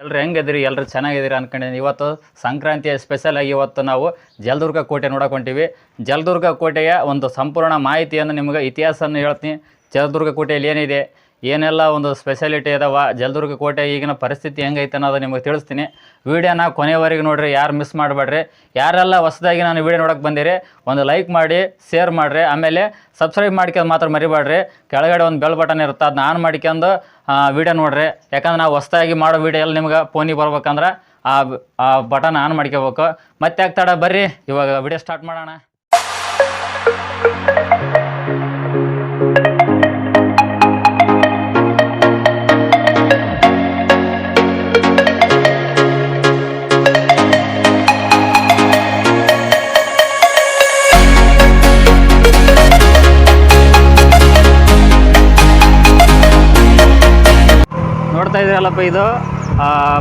ಎಲ್ಲರೂ ಹೆಂಗಿದ್ರಿ ಎಲ್ಲರೂ ಚೆನ್ನಾಗಿದ್ದೀರಿ ಅನ್ಕೊಂಡಿದ್ದೀನಿ. ಇವತ್ತು ಸಂಕ್ರಾಂತಿಯ ಸ್ಪೆಷಲ್ ಆಗಿ ಇವತ್ತು ನಾವು ಜಲದುರ್ಗ ಕೋಟೆ ನೋಡಕ್ಕೆ ಜಲದುರ್ಗ ಕೋಟೆಯ ಒಂದು ಸಂಪೂರ್ಣ ಮಾಹಿತಿಯನ್ನು ನಿಮಗೆ ಇತಿಹಾಸವನ್ನು ಹೇಳ್ತೀನಿ. ಜಲದುರ್ಗ ಕೋಟೆಯಲ್ಲಿ ಏನಿದೆ? ಏನೆಲ್ಲ ಒಂದು ಸ್ಪೆಷಾಲಿಟಿ ಅದಾವ, ಜಲದುರ್ಗ ಕೋಟೆ ಈಗಿನ ಪರಿಸ್ಥಿತಿ ಹೆಂಗೈತೆ ಅನ್ನೋದು ನಿಮಗೆ ತಿಳಿಸ್ತೀನಿ. ವೀಡಿಯೋನ ಕೊನೆಯವರೆಗೆ ನೋಡ್ರಿ, ಯಾರು ಮಿಸ್ ಮಾಡಬೇಡ್ರಿ. ಯಾರೆಲ್ಲ ಹೊಸದಾಗಿ ನಾನು ವೀಡಿಯೋ ನೋಡೋಕೆ ಬಂದಿರಿ, ಒಂದು ಲೈಕ್ ಮಾಡಿ ಶೇರ್ ಮಾಡಿರಿ. ಆಮೇಲೆ ಸಬ್ಸ್ಕ್ರೈಬ್ ಮಾಡ್ಕೊಂಡು ಮಾತ್ರ ಮರಿಬೇಡ್ರಿ ಕೆಳಗಡೆ ಒಂದು ಬೆಲ್ ಬಟನ್ ಇರುತ್ತೆ ಅದನ್ನ ಆನ್ ಮಾಡ್ಕೊಂಡು ವೀಡಿಯೋ ನೋಡ್ರಿ. ಯಾಕಂದ್ರೆ ನಾವು ಹೊಸದಾಗಿ ಮಾಡೋ ವೀಡಿಯೋ ಎಲ್ಲ ನಿಮ್ಗೆ ಫೋನಿಗೆ ಬರ್ಬೇಕಂದ್ರೆ ಆ ಬಟನ್ ಆನ್ ಮಾಡ್ಕೋಬೇಕು ಮತ್ತೆ ಆಗ್ತಾಡ ಬರ್ರಿ, ಇವಾಗ ವಿಡಿಯೋ ಸ್ಟಾರ್ಟ್ ಮಾಡೋಣ. ನೋಡ್ತಾ ಇದ್ದೀರಲ್ಲಪ್ಪ ಇದು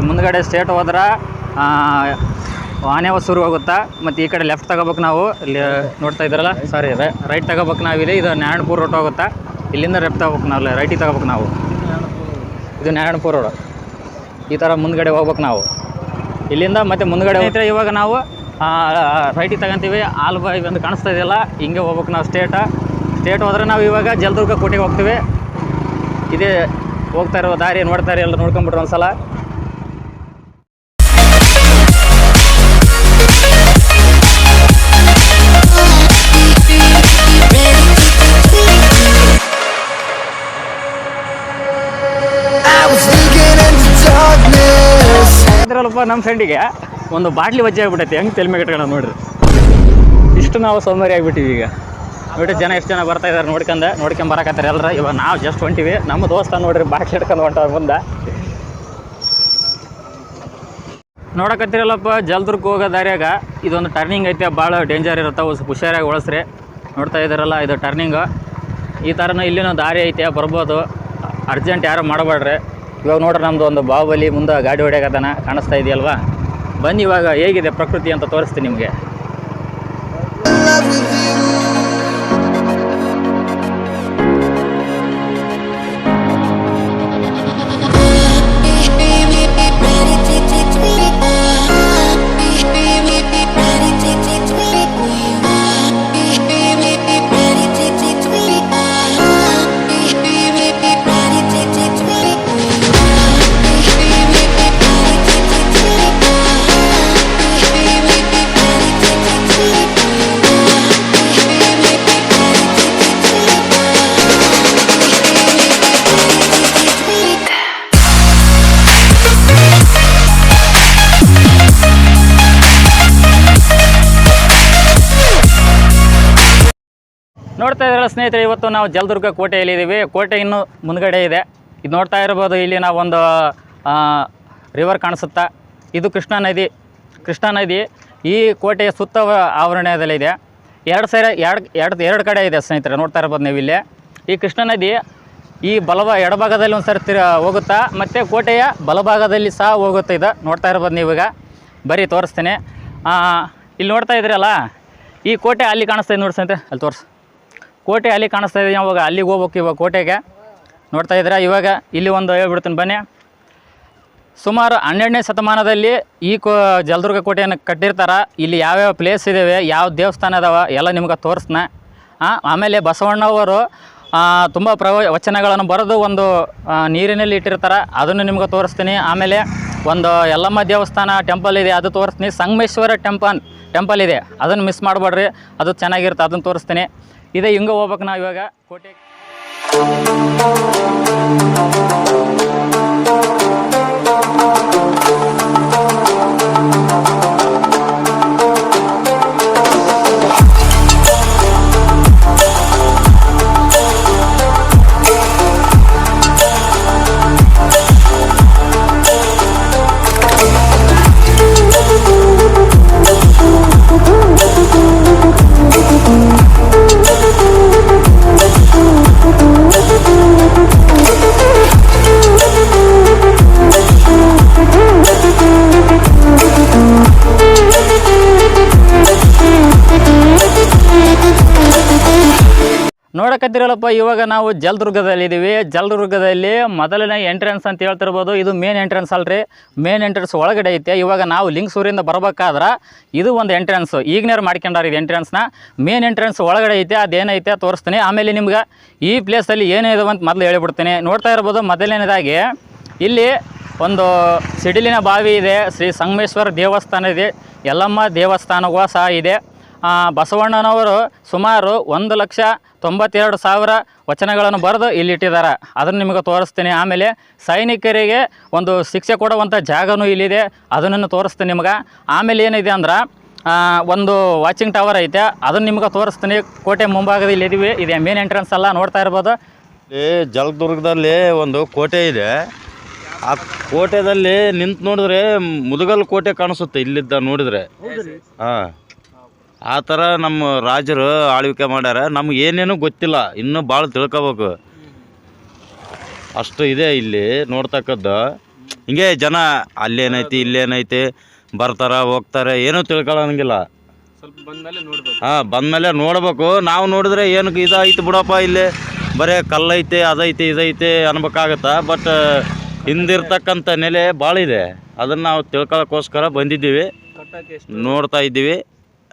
ಮುಂದ್ಗಡೆ ಸ್ಟೇಟ್ ಹೋದ್ರೆ ಆನೆ ಹೊಸೂರು ಹೋಗುತ್ತಾ ಮತ್ತು ಈ ಕಡೆ ಲೆಫ್ಟ್ ತಗೋಬೇಕು ನಾವು. ಇಲ್ಲಿ ನೋಡ್ತಾ ಇದ್ದೀರಲ್ಲ ಸಾರಿ ರೈಟ್ ತಗೋಬೇಕು ನಾವು ಇಲ್ಲಿ ಇದು ನಾರಾಯಣಪುರ ರೋಡ್ ಹೋಗುತ್ತಾ? ಇಲ್ಲಿಂದ ಲೆಫ್ಟ್ ತಗೋಬೇಕು ನಾವು ರೈಟಿಗೆ ತಗೋಬೇಕು ನಾವು. ಇದು ನಾರಾಯಣಪುರ ರೋಡ್ ಈ ಥರ ಮುಂದ್ಗಡೆ ಹೋಗ್ಬೇಕು ನಾವು. ಇಲ್ಲಿಂದ ಮತ್ತೆ ಮುಂದ್ಗಡೆ ಹೋಗ್ತಾರೆ ಇವಾಗ ನಾವು ರೈಟಿಗೆ ತಗೊಂತೀವಿ. ಆಲ್ಬಾಯ್ ಒಂದು ಕಾಣಿಸ್ತಾ ಇದೆಯಲ್ಲ, ಹಿಂಗೆ ಹೋಗ್ಬೇಕು ನಾವು ಸ್ಟೇಟ ಸ್ಟೇಟ್ ಹೋದ್ರೆ ನಾವು ಇವಾಗ ಜಲದುರ್ಗ ಕೋಟೆಗೆ ಹೋಗ್ತೀವಿ. ಇದೇ ಹೋಗ್ತಾ ಇರೋ ದಾರಿ ನೋಡ್ತಾರೆ ಎಲ್ಲ ನೋಡ್ಕೊಂಬಿಟ್ರು ಒಂದ್ಸಲ. ನಮ್ಮ ಫ್ರೆಂಡಿಗೆ ಒಂದು ಬಾಟ್ಲಿ ವಜ್ಜೆ ಆಗ್ಬಿಟ್ಟೈತಿ. ಹೆಂಗೆ ತೆಲ್ಮೆ ಕಟ್ಕೊಳ್ಳೋ ನೋಡ್ರಿ. ಇಷ್ಟು ನಾವು ಸೌಂದರ್ಯ ಆಗ್ಬಿಟ್ಟಿವಿ ಈಗ. ನೋಡಿ ಜನ ಎಷ್ಟು ಜನ ಬರ್ತಾ ಇದಾರೆ ನೋಡ್ಕೊಂಡ ನೋಡ್ಕೊಂಡ್ ಬರಕತ್ತಾರೆ ಎಲ್ಲರ ಇವಾಗ ನಾವು ಜಸ್ಟ್ ಹೊಂಟಿವಿ. ನಮ್ಮ ದೋಸ್ತ ನೋಡ್ರಿ, ಬಾಕಿ ಹಿಡ್ಕೊಂಡು ಹೊಂಟ ಮುಂದೆ. ನೋಡಕತ್ತಿರಲ್ಲಪ್ಪ, ಜಲ್ದುರ್ಗ್ ಹೋಗೋ ದಾರಿಯಾಗ ಇದೊಂದು ಟರ್ನಿಂಗ್ ಐತೆ, ಭಾಳ ಡೇಂಜರ್ ಇರುತ್ತೆ ಸ್ವಲ್ಪ ಹುಷಾರಾಗಿ ಒಳಸ್ರಿ ನೋಡ್ತಾ ಇದ್ದಾರಲ್ಲ, ಇದು ಟರ್ನಿಂಗ್ ಈ ಥರನೂ ಇಲ್ಲಿನೂ ದಾರಿ ಐತೆ, ಬರ್ಬೋದು. ಅರ್ಜೆಂಟ್ ಯಾರು ಮಾಡಬೇಡ್ರಿ ಇವಾಗ ನೋಡ್ರಿ ನಮ್ಮದು ಒಂದು ಬಾಹುಬಲಿ ಮುಂದೆ ಗಾಡಿ ಹೊಡ್ಯಾಕತ್ತಾನ, ಕಾಣಿಸ್ತಾ ಇದೆಯಲ್ವಾ? ಬನ್ನಿ ಇವಾಗ, ಹೇಗಿದೆ ಪ್ರಕೃತಿ ಅಂತ ತೋರಿಸ್ತೀನಿ ನಿಮಗೆ. ನೋಡ್ತಾ ಸ್ನೇಹಿತರೆ, ಇವತ್ತು ನಾವು ಜಲದುರ್ಗ ಕೋಟೆಯಲ್ಲಿದ್ದೀವಿ ಕೋಟೆ ಇನ್ನೂ ಮುಂದಗಡೆ ಇದೆ. ಇದು ನೋಡ್ತಾ ಇರ್ಬೋದು, ಇಲ್ಲಿ ನಾವು ಒಂದು ರಿವರ್ ಕಾಣಿಸುತ್ತಾ. ಇದು ಕೃಷ್ಣಾ ನದಿ ಕೃಷ್ಣಾ ನದಿ. ಈ ಕೋಟೆಯ ಸುತ್ತ ಆವರಣದಲ್ಲಿದೆ ಎರಡು ಸೈಡ್, ಎರಡು ಎರಡು ಎರಡು ಕಡೆ ಇದೆ ಸ್ನೇಹಿತರೆ, ನೋಡ್ತಾ ಇರ್ಬೋದು ನೀವು ಇಲ್ಲಿ. ಈ ಕೃಷ್ಣಾ ನದಿ ಈ ಬಲಭ, ಎಡಭಾಗದಲ್ಲಿ ಒಂದು ಸರಿ ಹೋಗುತ್ತಾ, ಮತ್ತು ಕೋಟೆಯ ಬಲಭಾಗದಲ್ಲಿ ಸಹ ಹೋಗುತ್ತೆ ಇದು. ನೋಡ್ತಾ ಇರ್ಬೋದು ನೀವೀಗ. ಬರೀ ತೋರಿಸ್ತೀನಿ. ಇಲ್ಲಿ ನೋಡ್ತಾ ಇದ್ರಲ್ಲ ಈ ಕೋಟೆ ಅಲ್ಲಿ ಕಾಣಿಸ್ತಾ ಇದೆ ನೋಡಿ ಸ್ನೇಹಿತರೆ, ಅಲ್ಲಿ ತೋರಿಸಿ. ಕೋಟೆ ಅಲ್ಲಿ ಕಾಣಿಸ್ತಾ ಇದೆ ಇವಾಗ, ಅಲ್ಲಿಗೆ ಹೋಗ್ಬೇಕು ಇವಾಗ ಕೋಟೆಗೆ. ನೋಡ್ತಾ ಇದ್ದೀರಾ? ಇವಾಗ ಇಲ್ಲಿ ಒಂದು ಹೇಳ್ಬಿಡ್ತೀನಿ, ಬನ್ನಿ. ಸುಮಾರು ಹನ್ನೆರಡನೇ ಶತಮಾನದಲ್ಲಿ ಈ ಕೋ ಜಲದುರ್ಗ ಕೋಟೆಯನ್ನು ಕಟ್ಟಿರ್ತಾರೆ. ಇಲ್ಲಿ ಯಾವ್ಯಾವ ಪ್ಲೇಸ್ ಇದ್ದಾವೆ ಯಾವ ದೇವಸ್ಥಾನ ಅದಾವ, ಎಲ್ಲ ನಿಮ್ಗೆ ತೋರಿಸ್ನ. ಆಮೇಲೆ ಬಸವಣ್ಣವರು ತುಂಬ ಪ್ರವ ವಚನಗಳನ್ನು ಬರೆದು ಒಂದು ನೀರಿನಲ್ಲಿ ಇಟ್ಟಿರ್ತಾರೆ. ಅದನ್ನು ನಿಮ್ಗೆ ತೋರಿಸ್ತೀನಿ. ಆಮೇಲೆ ಒಂದು ಯಲ್ಲಮ್ಮ ದೇವಸ್ಥಾನ ಟೆಂಪಲ್ ಇದೆ, ಅದು ತೋರಿಸ್ತೀನಿ. ಸಂಗಮೇಶ್ವರ ಟೆಂಪಲ್ ಟೆಂಪಲ್ ಇದೆ. ಅದನ್ನು ಮಿಸ್ ಮಾಡಬೇಡ್ರಿ. ಅದು ಚೆನ್ನಾಗಿರುತ್ತೆ, ಅದನ್ನು ತೋರಿಸ್ತೀನಿ. ಇದೆ ಹಿಂಗೆ ಹೋಗ್ಬೇಕು ನಾವು ಇವಾಗ ಕೋಟೆ ನೋಡಕತ್ತಿರಲ್ಲಪ್ಪ ಇವಾಗ ನಾವು ಜಲದುರ್ಗದಲ್ಲಿ ಇದ್ದೀವಿ ಜಲದುರ್ಗದಲ್ಲಿ ಮೊದಲನೇ ಎಂಟ್ರೆನ್ಸ್ ಅಂತ ಹೇಳ್ತಿರ್ಬೋದು. ಇದು ಮೇನ್ ಎಂಟ್ರೆನ್ಸ್ ಅಲ್ರಿ. ಮೇನ್ ಎಂಟ್ರೆನ್ಸ್ ಒಳಗಡೆ ಐತೆ. ಇವಾಗ ನಾವು ಲಿಂಗ್ಸೂರಿಂದ ಬರ್ಬೇಕಾದ್ರೆ ಇದು ಒಂದು ಎಂಟ್ರೆನ್ಸ್ ಈಗಿನಾರು ಮಾಡ್ಕೊಂಡಾರ ಇದು ಎಂಟ್ರೆನ್ಸ್ನ ಮೇನ್ ಎಂಟ್ರೆನ್ಸ್ ಒಳಗಡೆ ಐತೆ, ಅದೇನೈತೆ ತೋರಿಸ್ತೀನಿ. ಆಮೇಲೆ ನಿಮ್ಗೆ ಈ ಪ್ಲೇಸಲ್ಲಿ ಏನಿದೆ ಅಂತ ಮೊದಲು ಹೇಳಿಬಿಡ್ತೀನಿ. ನೋಡ್ತಾ ಇರ್ಬೋದು ಮೊದಲನೇದಾಗಿ ಇಲ್ಲಿ ಒಂದು ಸಿಡಿಲಿನ ಬಾವಿ ಇದೆ. ಶ್ರೀ ಸಂಗಮೇಶ್ವರ ದೇವಸ್ಥಾನ ಇದೆ. ಯಲ್ಲಮ್ಮ ದೇವಸ್ಥಾನವೂ ಸಹ ಇದೆ. ಬಸವಣ್ಣನವರು ಸುಮಾರು ಒಂದು ಲಕ್ಷ ತೊಂಬತ್ತೆರಡು ಸಾವಿರ ವಚನಗಳನ್ನು ಬರೆದು ಇಲ್ಲಿಟ್ಟಿದ್ದಾರೆ. ಅದನ್ನು ನಿಮಗೆ ತೋರಿಸ್ತೀನಿ. ಆಮೇಲೆ ಸೈನಿಕರಿಗೆ ಒಂದು ಶಿಕ್ಷೆ ಕೊಡುವಂಥ ಜಾಗನೂ ಇಲ್ಲಿದೆ. ಅದನ್ನು ತೋರಿಸ್ತೀನಿ ನಿಮ್ಗೆ. ಆಮೇಲೆ ಏನಿದೆ ಅಂದ್ರೆ ಒಂದು ವಾಚಿಂಗ್ ಟವರ್ ಐತೆ. ಅದನ್ನು ನಿಮ್ಗೆ ತೋರಿಸ್ತೀನಿ. ಕೋಟೆ ಮುಂಭಾಗದಲ್ಲಿ ಇಲ್ಲಿದ್ದೀವಿ ಇದೆ ಮೇನ್ ಎಂಟ್ರೆನ್ಸ್ ಎಲ್ಲ ನೋಡ್ತಾ ಇರ್ಬೋದು. ಇಲ್ಲಿ ಜಲದುರ್ಗದಲ್ಲಿ ಒಂದು ಕೋಟೆ ಇದೆ. ಆ ಕೋಟೆದಲ್ಲಿ ನಿಂತು ನೋಡಿದ್ರೆ ಮುದುಗಲ್ ಕೋಟೆ ಕಾಣಿಸುತ್ತೆ ಇಲ್ಲಿದ್ದ ನೋಡಿದ್ರೆ. ಹಾಂ. ಆ ಥರ ನಮ್ಮ ರಾಜರು ಆಳ್ವಿಕೆ ಮಾಡ್ಯಾರ. ನಮ್ಗೆ ಏನೇನು ಗೊತ್ತಿಲ್ಲ. ಇನ್ನೂ ಭಾಳ ತಿಳ್ಕೊಬೇಕು. ಅಷ್ಟು ಇದೆ ಇಲ್ಲಿ ನೋಡ್ತಕ್ಕದ್ದು. ಹಿಂಗೆ ಜನ ಅಲ್ಲೇನೈತಿ ಇಲ್ಲೇನೈತಿ ಬರ್ತಾರ ಹೋಗ್ತಾರೆ ಏನೂ ತಿಳ್ಕೊಳ್ಳೋಂಗಿಲ್ಲ ಹಾಂ ಬಂದಮೇಲೆ ನೋಡ್ಬೇಕು. ನಾವು ನೋಡಿದ್ರೆ ಏನು ಇದಾಯ್ತು ಬಿಡಪ್ಪ ಇಲ್ಲಿ. ಬರೇ ಕಲ್ಲೈತೆ ಅದೈತೆ ಇದೈತೆ ಅನ್ಬೇಕಾಗತ್ತ. ಬಟ್ ಹಿಂದಿರ್ತಕ್ಕಂಥ ನೆಲೆ ಭಾಳ ಇದೆ. ಅದನ್ನು ನಾವು ತಿಳ್ಕೊಳ್ಳೋಕ್ಕೋಸ್ಕರ ಬಂದಿದ್ದೀವಿ. ನೋಡ್ತಾ ಇದ್ದೀವಿ.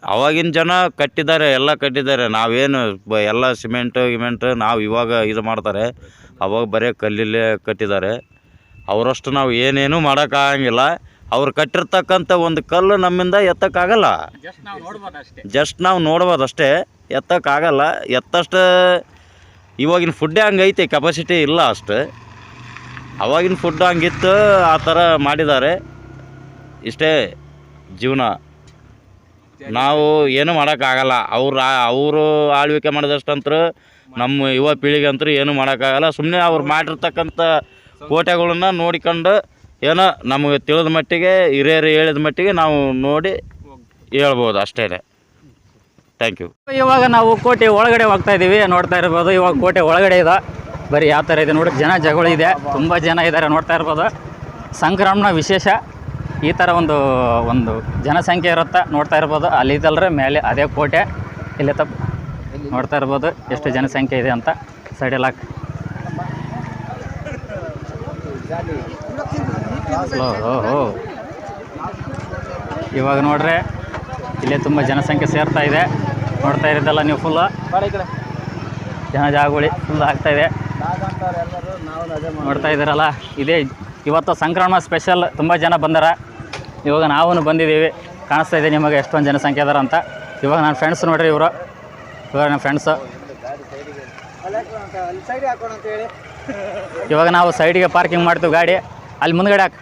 ಅವಾಗಿನ ಜನ ಕಟ್ಟಿದ್ದಾರೆ ಎಲ್ಲ ಕಟ್ಟಿದ್ದಾರೆ. ನಾವೇನು ಬ ಎಲ್ಲ ಸಿಮೆಂಟು ಗಿಮೆಂಟು ನಾವು ಇವಾಗ ಇದು ಮಾಡ್ತಾರೆ. ಅವಾಗ ಬರೀ ಕಲ್ಲಲ್ಲೇ ಕಟ್ಟಿದ್ದಾರೆ. ಅವರಷ್ಟು ನಾವು ಏನೇನೂ ಮಾಡೋಕ್ಕಾಗಂಗಿಲ್ಲ. ಅವ್ರು ಕಟ್ಟಿರ್ತಕ್ಕಂಥ ಒಂದು ಕಲ್ಲು ನಮ್ಮಿಂದ ಎತ್ತಕ್ಕಾಗಲ್ಲ. ಜಸ್ಟ್ ನಾವು ನೋಡ್ಬೋದಷ್ಟೇ ಜಸ್ಟ್ ನಾವು ನೋಡ್ಬೋದು ಅಷ್ಟೇ. ಎತ್ತಕ್ಕಾಗಲ್ಲ. ಎತ್ತಷ್ಟು ಇವಾಗಿನ ಫುಡ್ಡೇ ಹಂಗೈತೆ ಕೆಪಾಸಿಟಿ ಇಲ್ಲ ಅಷ್ಟು. ಅವಾಗಿನ ಫುಡ್ ಹಂಗಿತ್ತು ಆ ಥರ ಮಾಡಿದ್ದಾರೆ. ಇಷ್ಟೇ ಜೀವನ. ನಾವು ಏನು ಮಾಡೋಕ್ಕಾಗಲ್ಲ. ಅವ್ರು ಅವರು ಆಳ್ವಿಕೆ ಮಾಡಿದಷ್ಟಂತೂ ನಮ್ಮ ಯುವ ಪೀಳಿಗೆ ಅಂತೂ ಏನು ಮಾಡೋಕ್ಕಾಗಲ್ಲ. ಸುಮ್ಮನೆ ಅವ್ರು ಮಾಡಿರ್ತಕ್ಕಂಥ ಕೋಟೆಗಳನ್ನ ನೋಡಿಕೊಂಡು ಏನೋ ನಮಗೆ ತಿಳಿದ ಮಟ್ಟಿಗೆ, ಹಿರಿಯರು ಹೇಳಿದ ಮಟ್ಟಿಗೆ ನಾವು ನೋಡಿ ಹೇಳ್ಬೋದು ಅಷ್ಟೇ ಥ್ಯಾಂಕ್ ಯು ಇವಾಗ ನಾವು ಕೋಟೆ ಒಳಗಡೆ ಹೋಗ್ತಾ ಇದ್ದೀವಿ, ನೋಡ್ತಾ ಇರ್ಬೋದು. ಇವಾಗ ಕೋಟೆ ಒಳಗಡೆ ಇದೆ. ಬರೀ ಯಾವ ಥರ ಇದೆ ನೋಡಿ, ಜನ ಜಗಳ ಇದೆ. ತುಂಬ ಜನ ಇದ್ದಾರೆ, ನೋಡ್ತಾ ಇರ್ಬೋದು. ಸಂಕ್ರಮಣ ವಿಶೇಷ. ಈ ಥರ ಒಂದು ಒಂದು ಜನಸಂಖ್ಯೆ ಇರುತ್ತೆ ನೋಡ್ತಾ ಇರ್ಬೋದು. ಅಲ್ಲಿ ಇದಲ್ರೆ, ಮೇಲೆ ಅದೇ ಕೋಟೆ. ಇಲ್ಲಿ ತಪ್ಪ ನೋಡ್ತಾ ಇರ್ಬೋದು ಎಷ್ಟು ಜನಸಂಖ್ಯೆ ಇದೆ ಅಂತ ಸೈಡೆಲ್ಲ ಹಾಕಿ. ಓ ಓ ಇವಾಗ ನೋಡ್ರೆ, ಇಲ್ಲೇ ತುಂಬ ಜನಸಂಖ್ಯೆ ಸೇರ್ತಾ ಇದೆ. ನೋಡ್ತಾ ಇರೋದಲ್ಲ ನೀವು ಫುಲ್ಲು ಜನ ಜಾಗುಳಿ ಫುಲ್ ಆಗ್ತಾ ಇದೆ. ನೋಡ್ತಾ ಇದ್ದೀರಲ್ಲ, ಇದೇ ಇವತ್ತು ಸಂಕ್ರಮಣ ಸ್ಪೆಷಲ್ ತುಂಬ ಜನ ಬಂದಾರ. ಇವಾಗ ನಾವೂ ಬಂದಿದ್ದೀವಿ. ಕಾಣಿಸ್ತಾ ಇದೆ ನಿಮಗೆ ಎಷ್ಟೊಂದು ಜನಸಂಖ್ಯೆ ಅದಾರ ಅಂತ. ಇವಾಗ ನನ್ನ ಫ್ರೆಂಡ್ಸ್ ನೋಡ್ರಿ ಇವರು. ಇವಾಗ ನನ್ನ ಫ್ರೆಂಡ್ಸು ಇವಾಗ ನಾವು ಸೈಡಿಗೆ ಪಾರ್ಕಿಂಗ್ ಮಾಡ್ತೀವಿ ಗಾಡಿ. ಅಲ್ಲಿ ಮುಂದ್ಗಡೆ ಹಾಕಿ.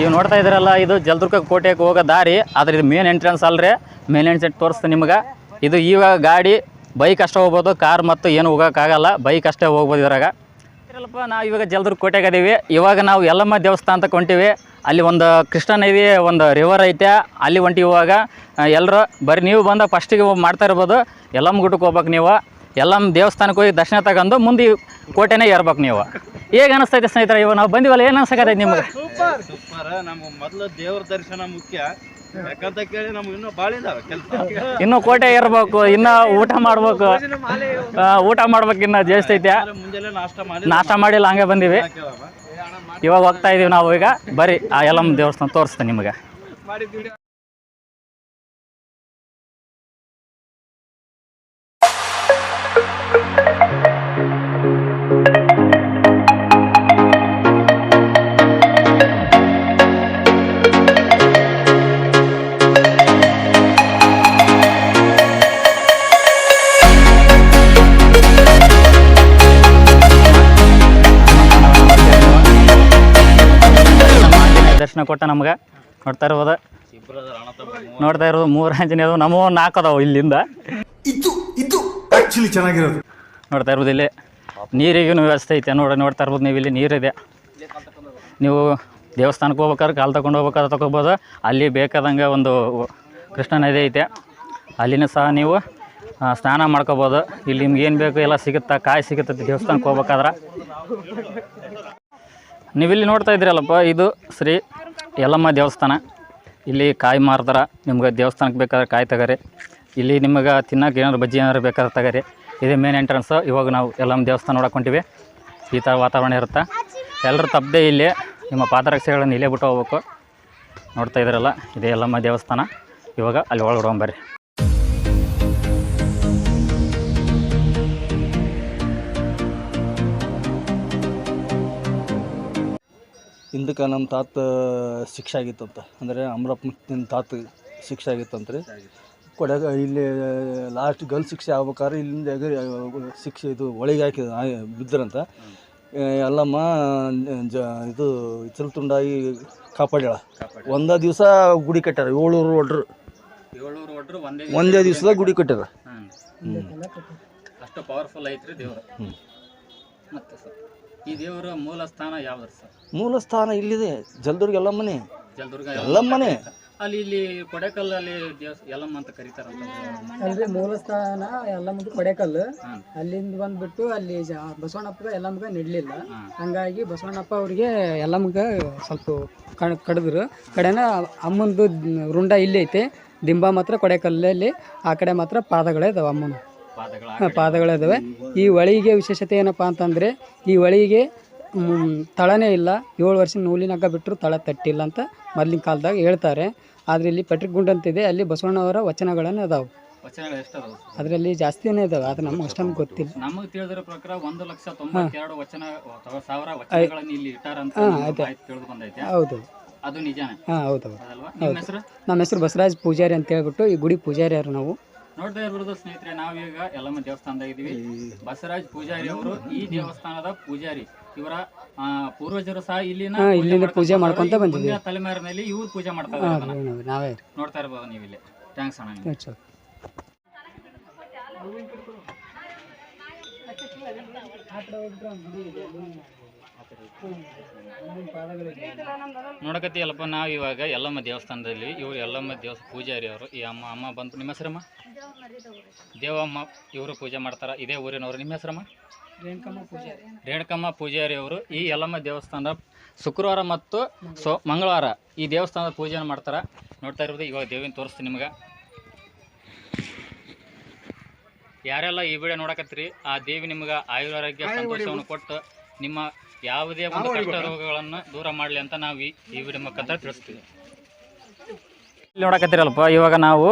ಈಗ ನೋಡ್ತಾ ಇದ್ದೀರಲ್ಲ, ಇದು ಜಲದುರ್ಗ ಕೋಟೆಗೆ ಹೋಗೋ ದಾರಿ. ಆದ್ರೆ ಇದು ಮೇನ್ ಎಂಟ್ರೆನ್ಸ್ ಅಲ್ರಿ. ಮೇನ್ ಎಂಟ್ರೆನ್ಸ್ ತೋರಿಸ್ತೀನಿ ನಿಮ್ಗೆ. ಇದು ಇವಾಗ ಗಾಡಿ ಬೈಕ್ ಅಷ್ಟೇ ಹೋಗ್ಬೋದು. ಕಾರ್ ಮತ್ತು ಏನು ಹೋಗೋಕ್ಕಾಗಲ್ಲ. ಬೈಕ್ ಅಷ್ಟೇ ಹೋಗ್ಬೋದು ಇದ್ರಾಗ. ಇರಲ್ಲಪ್ಪ ನಾವು ಇವಾಗ ಜಲದುರ್ಗ ಕೋಟೆಗೆ ಅದೀವಿ. ಇವಾಗ ನಾವು ಯಲ್ಲಮ್ಮ ದೇವಸ್ಥಾನ ಅಂತ ಹೊಂಟೀವಿ ಅಲ್ಲಿ ಒಂದು ಕೃಷ್ಣ ನದಿ, ಒಂದು ರಿವರ್ ಐತೆ. ಅಲ್ಲಿ ಹೊಂಟಿ ಇವಾಗ. ಎಲ್ಲರೂ ಬರೀ ನೀವು ಬಂದ ಫಸ್ಟಿಗೆ ಮಾಡ್ತಾ ಇರ್ಬೋದು. ಯಲ್ಲಮ್ಮ ಗುಡ್ಡಕ್ಕೆ ಹೋಗ್ಬೇಕು ನೀವು. ಯಲ್ಲಮ್ಮ ದೇವಸ್ಥಾನಕ್ಕೆ ಹೋಗಿ ದರ್ಶನ ತಗೊಂಡು ಮುಂದೆ ಕೋಟೆನೇ ಏರ್ಬೇಕು ನೀವು. ಹೇಗೆ ಅನಿಸ್ತೈತೆ ಸ್ನೇಹಿತರೆ, ಇವಾಗ ನಾವು ಬಂದಿವಲ್ಲ, ಏನು ಅನ್ಸಕತ್ತೈತೆ ನಿಮ್ಗೆ? ಸೂಪರ್. ನಮ್ಗೆ ಮೊದಲು ದೇವ್ರ ದರ್ಶನ ಮುಖ್ಯ. ಯಾಕಂತ ಕೇಳಿ ನಮ್ಗೆ ಇನ್ನೂ ಭಾಳ ಇದಾವೆ ಕೆಲಸ. ಇನ್ನು ಕೋಟೆ ಇರ್ಬೇಕು ಇನ್ನು ಊಟ ಮಾಡ್ಬೇಕು. ಆ, ಊಟ ಮಾಡ್ಬೇಕು ಇನ್ನ ಜಾಸ್ತಿ ಐತೆ. ಮುಂಜಾನೆ ನಾಷ್ಟ ಮಾಡಿ ನಾಷ್ಟ ಮಾಡಿಲ್ಲ ಹಂಗೆ ಬಂದೀವಿ. ಇವಾಗ ಹೋಗ್ತಾ ಇದೀವಿ ನಾವು ಈಗ. ಬರೀ ಆ ಎಲ್ಲಮ್ಮ ದೇವಸ್ಥಾನ ತೋರಿಸ್ತೇನೆ ನಿಮಗೆ. ಕೊಟ್ಟ ನಮ್ಗೆ. ನೋಡ್ತಾ ಇರ್ಬೋದ ನೋಡ್ತಾ ಇರೋದು ಮೂರು ಆಂಜನೇಯ ಅದಾವು ನಮ್ಮವು ನಾಲ್ಕು ಅದಾವು ಇಲ್ಲಿಂದ. ಇದು ಇದು ಆಕ್ಚುಲಿ ಚೆನ್ನಾಗಿರೋದು. ನೋಡ್ತಾ ಇರ್ಬೋದು ಇಲ್ಲಿ. ನೀರಿಗೂ ವ್ಯವಸ್ಥೆ ಐತೆ. ನೋಡಿ ನೋಡ್ತಾ ಇರ್ಬೋದು ನೀವು ಇಲ್ಲಿ ನೀರಿದೆ. ನೀವು ದೇವಸ್ಥಾನಕ್ಕೆ ಹೋಗ್ಬೇಕಾದ್ರೆ ಕಾಲು ತಗೊಂಡು ಹೋಗ್ಬೇಕಾದ್ರೆ ತಗೋಬೋದು. ಅಲ್ಲಿ ಬೇಕಾದಂಗೆ ಒಂದು ಕೃಷ್ಣ ನದಿ ಐತೆ. ಅಲ್ಲಿನೂ ಸಹ ನೀವು ಸ್ನಾನ ಮಾಡ್ಕೋಬೋದು. ಇಲ್ಲಿ ನಿಮ್ಗೆ ಏನು ಬೇಕು ಎಲ್ಲ ಸಿಗುತ್ತಾ? ಕಾಯಿ ಸಿಗುತ್ತೆ ದೇವಸ್ಥಾನಕ್ಕೆ ಹೋಗ್ಬೇಕಾದ್ರೆ? ನೀವಿಲ್ಲಿ ನೋಡ್ತಾ ಇದ್ದೀರಲ್ಲಪ್ಪ ಇದು ಶ್ರೀ ಯಲ್ಲಮ್ಮ ದೇವಸ್ಥಾನ. ಇಲ್ಲಿ ಕಾಯಿ ಮಾರ್ದಾರ, ನಿಮ್ಗೆ ದೇವಸ್ಥಾನಕ್ಕೆ ಬೇಕಾದ್ರೆ ಕಾಯಿ ತಗರಿ. ಇಲ್ಲಿ ನಿಮಗೆ ತಿನ್ನಕ್ಕೆ ಏನಾದ್ರು ಬಜ್ಜಿ ಏನಾದ್ರು ಬೇಕಾದ್ರೆ ತಗರಿ. ಇದೇ ಮೇನ್ ಎಂಟ್ರೆನ್ಸು ಇವಾಗ ನಾವು ಯಲ್ಲಮ್ಮ ದೇವಸ್ಥಾನ ನೋಡಕ್ಕೆ ಹೊಂಟಿವಿ ಈ ಥರ ವಾತಾವರಣ ಇರುತ್ತೆ. ಎಲ್ಲರೂ ತಪ್ಪದೆ ಇಲ್ಲಿ ನಿಮ್ಮ ಪಾದರಕ್ಷೆಗಳನ್ನು ಇಲ್ಲೇ ಬಿಟ್ಟು ಹೋಗ್ಬೇಕು. ನೋಡ್ತಾ ಇದ್ದೀರಲ್ಲ, ಇದೇ ಯಲ್ಲಮ್ಮ ದೇವಸ್ಥಾನ. ಇವಾಗ ಅಲ್ಲಿ ಒಳಗಡೆ ಹೋಗ್ಬರ್ರಿ ಹಿಂದಕ್ಕೆ ನಮ್ಮ ತಾತ ಶಿಕ್ಷೆ ಆಗಿತ್ತಂತ. ಅಂದರೆ ಅಮರಪ್ಪನ ತಾತ ಶಿಕ್ಷೆ ಆಗಿತ್ತಂತ್ರಿ ಕೊಡಗ ಇಲ್ಲಿ ಲಾಸ್ಟ್ ಗಲ್ ಶಿಕ್ಷೆ ಆಗ್ಬೇಕಾದ್ರೆ ಇಲ್ಲಿಂದ ಎಗರಿ ಶಿಕ್ಷೆ ಇದು ಒಳಗೆ ಹಾಕಿ ಬಿದ್ದರಂತ. ಎಲ್ಲಮ್ಮ ಜ ಇದು ತುಂಡಾಗಿ ಕಾಪಾಡ್ಯಾಳ. ಒಂದೇ ದಿವಸ ಗುಡಿ ಕಟ್ಟಾರ ಏಳ್ನೂರು ಒಡ್ರು ಒಂದೇ ದಿವಸದಾಗ ಗುಡಿ ಕಟ್ಟಾರ ಅಷ್ಟು ಪವರ್ಫುಲ್ ಐತ್ರಿ ದೇವರು. ಹ್ಮ್. ಮತ್ತೆ ಸರ್. ಈ ದೇವರ ಮೂಲ ಸ್ಥಾನ ಯಾವ್ದು ಸರ್? ಮೂಲ ಸ್ಥಾನ ಇಲ್ಲಿದೆ ಜಲ್ದುರ್ಗ ಎಲ್ಲಮ್ಮನೆ ಜಲದುರ್ಗ ಎಲ್ಲಮ್ಮನೆ ಅಲ್ಲಿ ಇಲ್ಲಿ ಕೊಡೆಕಲ್ಲಲ್ಲಿ ದೇವ ಯಲ್ಲಮ್ಮ ಅಂತ ಕರೀತಾರ ಅಲ್ರಿ ಮೂಲ ಸ್ಥಾನ ಎಲ್ಲಮ್ಮದು ಕೊಡೆಕಲ್ಲು. ಅಲ್ಲಿಂದ ಬಂದ್ಬಿಟ್ಟು ಅಲ್ಲಿ ಜ ಬಸವಣ್ಣಪ್ಪ ಎಲ್ಲಮ್ಮಗ ನೆಡ್ಲಿಲ್ಲ. ಹಂಗಾಗಿ ಬಸವಣ್ಣಪ್ಪ ಅವ್ರಿಗೆ ಎಲ್ಲಮ್ಮಗ ಸ್ವಲ್ಪ ಕಡ್ ಕಡಿದ್ರು. ಕಡೆನ ಅಮ್ಮಂದು ರುಂಡ ಇಲ್ಲಿ ಐತೆ. ದಿಂಬ ಮಾತ್ರ ಕೊಡೆಕಲ್ಲಲ್ಲಿ ಆ ಕಡೆ ಮಾತ್ರ ಪಾದಗಳೇ ಇದಾವೆ ಅಮ್ಮನ. ಪಾದಗಳ ಹಾ, ಪಾದಗಳಿದಾವೆ. ಈ ಹೊಳಿಗೆ ವಿಶೇಷತೆ ಏನಪ್ಪ ಅಂತಂದರೆ ಈ ಹೊಳಿಗೆ ತಳನೇ ಇಲ್ಲ. ಏಳು ವರ್ಷ ನೂಲಿನಾಗ ಹಗ್ಗ ಬಿಟ್ಟರು ತಳ ತಟ್ಟಿಲ್ಲ ಅಂತ ಮೊದಲಿನ ಕಾಲದಾಗ ಹೇಳ್ತಾರೆ. ಆದರೆ ಇಲ್ಲಿ ಪಟ್ರಿಗುಂಡ್ ಅಂತಿದೆ ಅಲ್ಲಿ ಬಸವಣ್ಣವರ ವಚನಗಳನ್ನು ಅದಾವೆ. ಅದರಲ್ಲಿ ಜಾಸ್ತಿನೇ ಇದಾವೆ ಆದ್ರೆ ನಮ್ಗೆ ಅಷ್ಟೊಂದು ಗೊತ್ತಿಲ್ಲ. ನಮಗೆ ತಿಳಿದಿರೋ ಪ್ರಕಾರ ಒಂದು ಲಕ್ಷ ತೊಂಬತ್ತೆರಡು ವಚನ ಸಾವಿರ ವಚನಗಳನ್ನು ಇಲ್ಲಿ ಇಟ್ಟಾರಂತ ತಿಳಿದು ಬಂದೈತೆ. ಹೌದು. ಅದು ನಿಜಾನೇ? ಹಾಂ ಹೌದು ಹೌದು. ನಮ್ಮ ಹೆಸರು? ಬಸವರಾಜ್ ಪೂಜಾರಿ ಅಂತ ಹೇಳ್ಬಿಟ್ಟು ಈ ಗುಡಿ ಪೂಜಾರಿ ಅವರು ನಾವು. ನೋಡ್ತಾ ಇರ್ಬೋದು ಸ್ನೇಹಿತರೆ ನಾವೀಗ ಯಲ್ಲಮ್ಮ ದೇವಸ್ಥಾನದಾಗ ಇದೀವಿ. ಬಸವರಾಜ್ ಪೂಜಾರಿ ಅವರು ಈ ದೇವಸ್ಥಾನದ ಪೂಜಾರಿ. ಇವರ ಪೂರ್ವಜರು ಸಹ ಇಲ್ಲಿನ ಇಲ್ಲಿನ ಇಲ್ಲಿಂದ ಪೂಜೆ ಮಾಡ್ಕೊಂತ ಬಂದಿದ್ದೀವಿ. ತಲೆಮಾರಿನಲ್ಲಿ ಇವ್ರು ಪೂಜೆ ಮಾಡ್ತಾ ಇದ್ದಾರೆ ನಾವೇ ನೋಡ್ತಾ ಇರ್ಬೋದು ನೀವು ಇಲ್ಲಿ. ಥ್ಯಾಂಕ್ಸ್ ಅಣ್ಣ ನಿಮ್ಗೆ. ನೋಡಕತ್ತೀಯಲ್ಲಪ್ಪ ನಾವು ಇವಾಗ ಯಲ್ಲಮ್ಮ ದೇವಸ್ಥಾನದಲ್ಲಿ ಇವರು ಯಲ್ಲಮ್ಮ ದೇವಸ್ ಪೂಜಾರಿ ಅವರು. ಈ ಅಮ್ಮ ಅಮ್ಮ ಬಂತು. ನಿಮ್ಮ ಹೆಸರಮ್ಮ? ದೇವಮ್ಮ ಇವರು ಪೂಜೆ ಮಾಡ್ತಾರ. ಇದೇ ಊರಿನವರು. ನಿಮ್ಮ ಹೆಸರಮ್ಮ? ರೇಣುಕಮ್ಮ ಪೂಜಾರಿ. ರೇಣುಕಮ್ಮ ಪೂಜಾರಿ ಅವರು. ಈ ಯಲ್ಲಮ್ಮ ದೇವಸ್ಥಾನದ ಶುಕ್ರವಾರ ಮತ್ತು ಸೊ ಮಂಗಳವಾರ ಈ ದೇವಸ್ಥಾನದ ಪೂಜೆಯನ್ನು ಮಾಡ್ತಾರೆ. ನೋಡ್ತಾ ಇರ್ಬೋದು ಇವಾಗ ದೇವಿನ ತೋರಿಸ್ತೀನಿ ನಿಮ್ಗೆ. ಯಾರೆಲ್ಲ ಈ ವಿಡಿಯೋ ನೋಡಕತ್ತೀರಿ ಆ ದೇವಿ ನಿಮ್ಗೆ ಆಯುರಾರೋಗ್ಯ ಸಂತೋಷವನ್ನು ಕೊಟ್ಟು ನಿಮ್ಮ ಯಾವುದೇ ಒಂದು ಕಷ್ಟ ರೋಗಗಳನ್ನು ದೂರ ಮಾಡಲಿ ಅಂತ ನಾವು ಈ ಈ ವಿಡಿಯೋ ಮುಖಾಂತರ ತಿಳಿಸ್ತೀವಿ. ಇಲ್ಲಿ ನೋಡಕತ್ತೀರಲ್ಪ ಇವಾಗ ನಾವು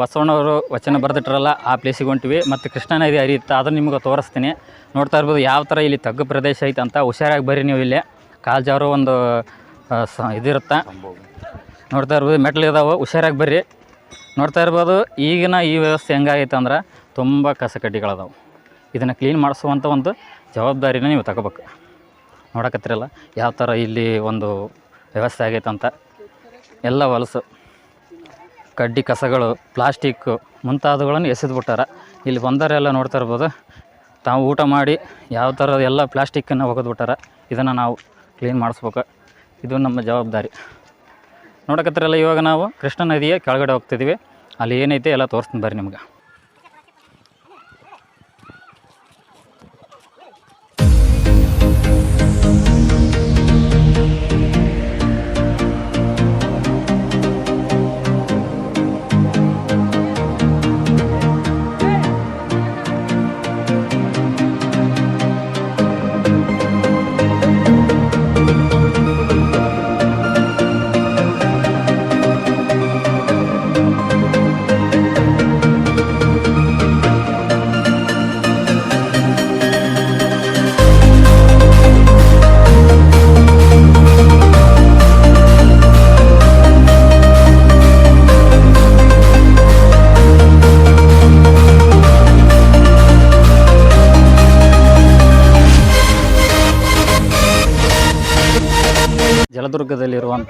ಬಸವಣ್ಣವರು ವಚನ ಬರೆದಿಟ್ರಲ್ಲ ಆ ಪ್ಲೇಸಿಗೆ ಹೊಂಟಿವಿ. ಮತ್ತು ಕೃಷ್ಣ ನದಿ ಹರಿಯುತ್ತೆ ಅದನ್ನು ನಿಮ್ಗೆ ತೋರಿಸ್ತೀನಿ. ನೋಡ್ತಾ ಇರ್ಬೋದು ಯಾವ ಥರ ಇಲ್ಲಿ ತಗ್ಗು ಪ್ರದೇಶ ಐತೆ ಅಂತ ಹುಷಾರಾಗಿ ಬರ್ರಿ ನೀವು ಇಲ್ಲಿ. ಕಾಲು ಜಾರೋ ಒಂದು ಸ ಇದಿರುತ್ತೆ. ನೋಡ್ತಾ ಇರ್ಬೋದು ಮೆಟ್ಲು ಇದಾವೆ ಹುಷಾರಾಗಿ ಬರ್ರಿ. ನೋಡ್ತಾ ಇರ್ಬೋದು ಈಗಿನ ಈ ವ್ಯವಸ್ಥೆ ಹೆಂಗಾಗೈತೆ ಅಂದ್ರೆ ತುಂಬ ಕಸ ಕಡ್ಡಿಗಳದಾವೆ ಇದನ್ನು ಕ್ಲೀನ್ ಮಾಡಿಸುವಂಥ ಒಂದು ಜವಾಬ್ದಾರಿನ ನೀವು ತಗೋಬೇಕು. ನೋಡಕತ್ತಿರಲ್ಲ? ಯಾವ ಥರ ಇಲ್ಲಿ ಒಂದು ವ್ಯವಸ್ಥೆ ಆಗೈತೆ ಅಂತ. ಎಲ್ಲ ಹೊಲಸು. ಕಡ್ಡಿ ಕಸಗಳು ಪ್ಲಾಸ್ಟಿಕ್ಕು ಮುಂತಾದವುಗಳನ್ನು ಎಸೆದ್ಬಿಟ್ಟಾರೆ. ಇಲ್ಲಿ ಬಂದವರೆಲ್ಲ ನೋಡ್ತಾ ಇರ್ಬೋದು. ತಾವು ಊಟ ಮಾಡಿ ಯಾವ ಥರ ಎಲ್ಲ ಪ್ಲಾಸ್ಟಿಕ್ಕನ್ನು ಒಗೆದ್ಬಿಟ್ಟಾರೆ. ಇದನ್ನು ನಾವು ಕ್ಲೀನ್ ಮಾಡಿಸ್ಬೇಕು. ಇದು ನಮ್ಮ ಜವಾಬ್ದಾರಿ. ನೋಡಕತ್ತಿರಲ್ಲ, ಇವಾಗ ನಾವು ಕೃಷ್ಣ ನದಿಯ ಕೆಳಗಡೆ ಹೋಗ್ತಿದ್ದೀವಿ. ಅಲ್ಲಿ ಏನೈತೆ ಎಲ್ಲ ತೋರಿಸ್ತೀನಿ ಬರ್ರಿ ನಿಮ್ಗೆ.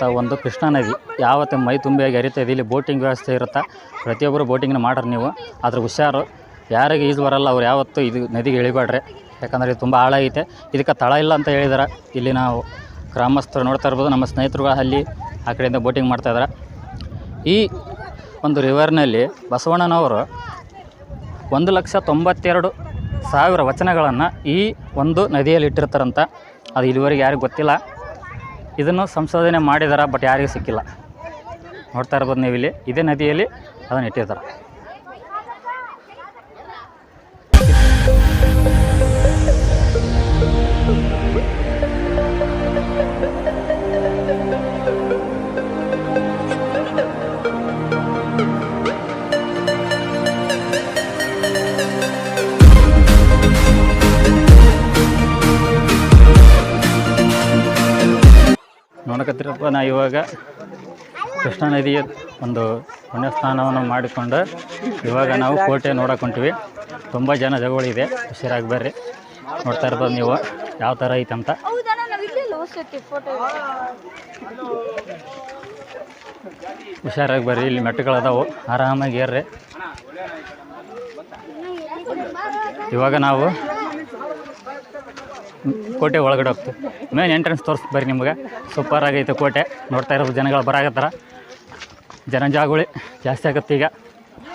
ಜಲದುರ್ಗದಲ್ಲಿರುವಂಥ ಒಂದು ಕೃಷ್ಣಾ ನದಿ. ಯಾವತ್ತು ಮೈ ತುಂಬಿಯಾಗಿ ಇದೆ, ಇಲ್ಲಿ ಬೋಟಿಂಗ್ ವ್ಯವಸ್ಥೆ ಇರುತ್ತೆ? ಪ್ರತಿಯೊಬ್ಬರು ಬೋಟಿಂಗ್ನ ಮಾಡ್ರಿ ನೀವು. ಅದ್ರ ಹುಷಾರು. ಯಾರಿಗೆ ಈಜು ಬರಲ್ಲ, ಅವ್ರು ಯಾವತ್ತೂ ಇದು ನದಿಗೆ ಇಳಿಬೇಡ್ರಿ. ಯಾಕಂದರೆ ಇದು ತುಂಬ ಆಳ ಐತೆ. ಇದಕ್ಕೆ ತಳ ಇಲ್ಲ ಅಂತ ಹೇಳಿದಾರೆ. ಇಲ್ಲಿ ನಾವು ಗ್ರಾಮಸ್ಥರು ನೋಡ್ತಾ ಇರ್ಬೋದು. ನಮ್ಮ ಸ್ನೇಹಿತರು ಅಲ್ಲಿ ಆ ಕಡೆಯಿಂದ ಬೋಟಿಂಗ್ ಮಾಡ್ತಾಯಿದ್ದಾರೆ ಈ ಒಂದು ರಿವರ್ನಲ್ಲಿ ಬಸವಣ್ಣನವರು ಒಂದು ಲಕ್ಷ ತೊಂಬತ್ತೆರಡು ಸಾವಿರ ವಚನಗಳನ್ನು ಈ ಒಂದು ನದಿಯಲ್ಲಿ ಇಟ್ಟಿರ್ತಾರಂತ. ಅದು ಇಲ್ಲಿವರೆಗೆ ಯಾರಿಗೂ ಗೊತ್ತಿಲ್ಲ. ಇದನ್ನು ಸಂಶೋಧನೆ ಮಾಡಿದಾರ ಬಟ್ ಯಾರಿಗೂ ಸಿಕ್ಕಿಲ್ಲ. ನೋಡ್ತಾ ಇರ್ಬೋದು ನೀವು ಇಲ್ಲಿ ಇದೇ ನದಿಯಲ್ಲಿ ಅದನ್ನು ಇಟ್ಟಿರ್ತಾರೆ ನೋಡಕತ್ತಿರಪ್ಪ ನಾ ಇವಾಗ ಕೃಷ್ಣಾ ನದಿಯ ಒಂದು ಪುಣ್ಯಸ್ನಾನವನ್ನು ಮಾಡಿಕೊಂಡು ಇವಾಗ ನಾವು ಕೋಟೆ ನೋಡಕ್ಕೆ ಹೊಂಟಿವಿ. ತುಂಬ ಜನ ಜಗಳಿದೆ ಹುಷಾರಾಗಿ ಬರ್ರಿ. ನೋಡ್ತಾ ಇರ್ಬೋದು ನೀವು ಯಾವ ಥರ ಐತೆ ಅಂತ. ಹೌದಣ್ಣ ನಾವು ಇಲ್ಲಿಲ್ಲ ಹೊಸತಿ ಫೋಟೋ ಹುಷಾರಾಗಿ ಬರ್ರಿ. ಇಲ್ಲಿ ಮೆಟ್ಟುಗಳದಾವು ಆರಾಮಾಗಿ ಏರ್ರಿ. ಇವಾಗ ನಾವು ಕೋಟೆ ಒಳಗಡೆ ಹೋಗ್ತು ಮೇನ್ ಎಂಟ್ರೆನ್ಸ್ ತೋರಿಸ್ ಬರ್ರಿ ನಿಮ್ಗೆ. ಸೂಪರ್ ಆಗೈತೆ ಕೋಟೆ. ನೋಡ್ತಾ ಇರೋದು ಜನಗಳು ಬರಾಗತ್ತಾರ ಜನ ಜಾಗುಳಿ ಜಾಸ್ತಿ ಆಗತ್ತೆ ಈಗ.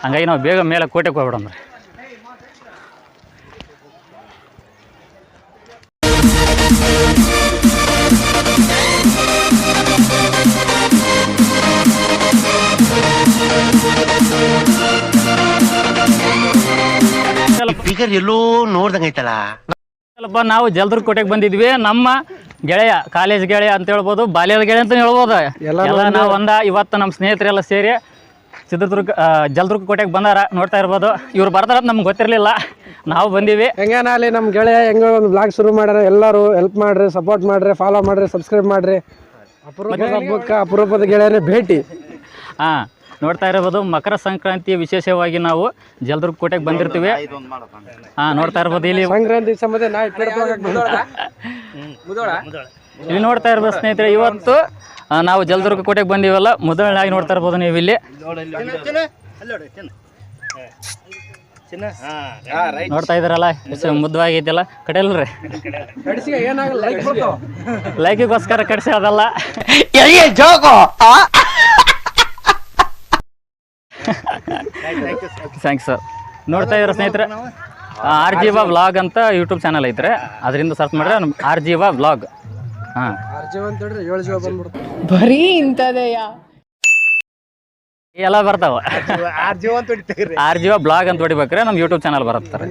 ಹಂಗಾಗಿ ನಾವು ಬೇಗ ಮೇಲೆ ಕೋಟೆಗೆ ಹೋಗ್ಬಿಡಮ್ರಿ ಫಿಗರ್ ಎಲ್ಲೋ ನೋಡ್ದಂಗೈತಲ್ಲ. ಸ್ವಲ್ಪ ನಾವು ಜಲ್ದುರ್ಗ ಕೋಟೆಗೆ ಬಂದಿದ್ವಿ. ನಮ್ಮ ಗೆಳೆಯ ಕಾಲೇಜ್ ಗೆಳೆಯ ಅಂತ ಹೇಳ್ಬೋದು ಬಾಲ್ಯದ ಗೆಳೆಯ ಅಂತ ಹೇಳ್ಬೋದು. ಎಲ್ಲ ನಾವು ಒಂದ ಇವತ್ತು ನಮ್ಮ ಸ್ನೇಹಿತರೆಲ್ಲ ಸೇರಿ ಚಿತ್ರದುರ್ಗ ಜಲದುರ್ಗ ಕೋಟೆಗೆ ಬಂದಾರ ನೋಡ್ತಾ ಇರ್ಬೋದು. ಇವ್ರು ಬರ್ತಾರ ನಮ್ಗೆ ಗೊತ್ತಿರಲಿಲ್ಲ. ನಾವು ಬಂದೀವಿ. ಅಲ್ಲಿ ನಮ್ಮ ಗೆಳೆಯ ಹೆಂಗೋ ಒಂದು ಬ್ಲಾಗ್ ಶುರು ಮಾಡ್ಯಾರ. ಎಲ್ಲರೂ ಹೆಲ್ಪ್ ಮಾಡ್ರಿ ಸಪೋರ್ಟ್ ಮಾಡ್ರಿ ಫಾಲೋ ಮಾಡ್ರಿ ಸಬ್ಸ್ಕ್ರೈಬ್ ಮಾಡ್ರಿ. ಅಪರೂಪದ ಹಬ್ಬಕ್ಕೆ ಅಪರೂಪದ ಗೆಳೆಯನೇ ಭೇಟಿ. ಹಾಂ. ನೋಡ್ತಾ ಇರಬಹುದು ಮಕರ ಸಂಕ್ರಾಂತಿ ವಿಶೇಷವಾಗಿ ನಾವು ಜಲದುರ್ಗ ಕೋಟೆಗೆ ಬಂದಿರ್ತೀವಿ. ಹಾ ನೋಡ್ತಾ ಇರಬಹುದು ಇಲ್ಲಿ. ಸಂಕ್ರಾಂತಿ ಸಂಬಂಧ ಇಲ್ಲಿ ನೋಡ್ತಾ ಇರ್ಬೋದು ಸ್ನೇಹಿತರೆ ಇವತ್ತು ನಾವು ಜಲದುರ್ಗ ಕೋಟೆಗೆ ಬಂದಿವಲ್ಲ ಮುದಳಾಗಿ ನೋಡ್ತಾ ಇರ್ಬೋದು ನೀವು ಇಲ್ಲಿ. ನೋಡ್ತಾ ಇದಾರಲ್ಲ ಮುದ್ದವಾಗಿ ಮುದ್ದವಾಗೈತಿಲ್ಲ ಕಡೆಯಲ್ರಿ. ಲೈಕಿಗೋಸ್ಕರ ಕಡಿಸಿ ಅದಲ್ಲ ಥ್ಯಾಂಕ್ಸ್ ಸರ್ ನೋಡ್ತಾ ಇದ್ರ ಸ್ನೇಹಿತರೆ? ಆರ್ ಜೀವ ವ್ಲಾಗ್ ಅಂತ ಯೂಟ್ಯೂಬ್ ಚಾನಲ್ ಐತ್ರಿ. ಅದರಿಂದ ಸರ್ಚ್ ಮಾಡಿದ್ರೆ ಆರ್ ಜೀವ ವ್ಲಾಗ್ ಹಾಂ. ಬರೀ ಎಲ್ಲ ಬರ್ತಾವ. ಆರ್ ಜೀವ ಅಂತ ಆರ್ ಜೀವ ಬ್ಲಾಗ್ ಅಂತ ಹೊಡಿಬೇಕ್ರೆ ನಮ್ಮ ಯೂಟ್ಯೂಬ್ ಚಾನಲ್ ಬರುತ್ತಾರೆ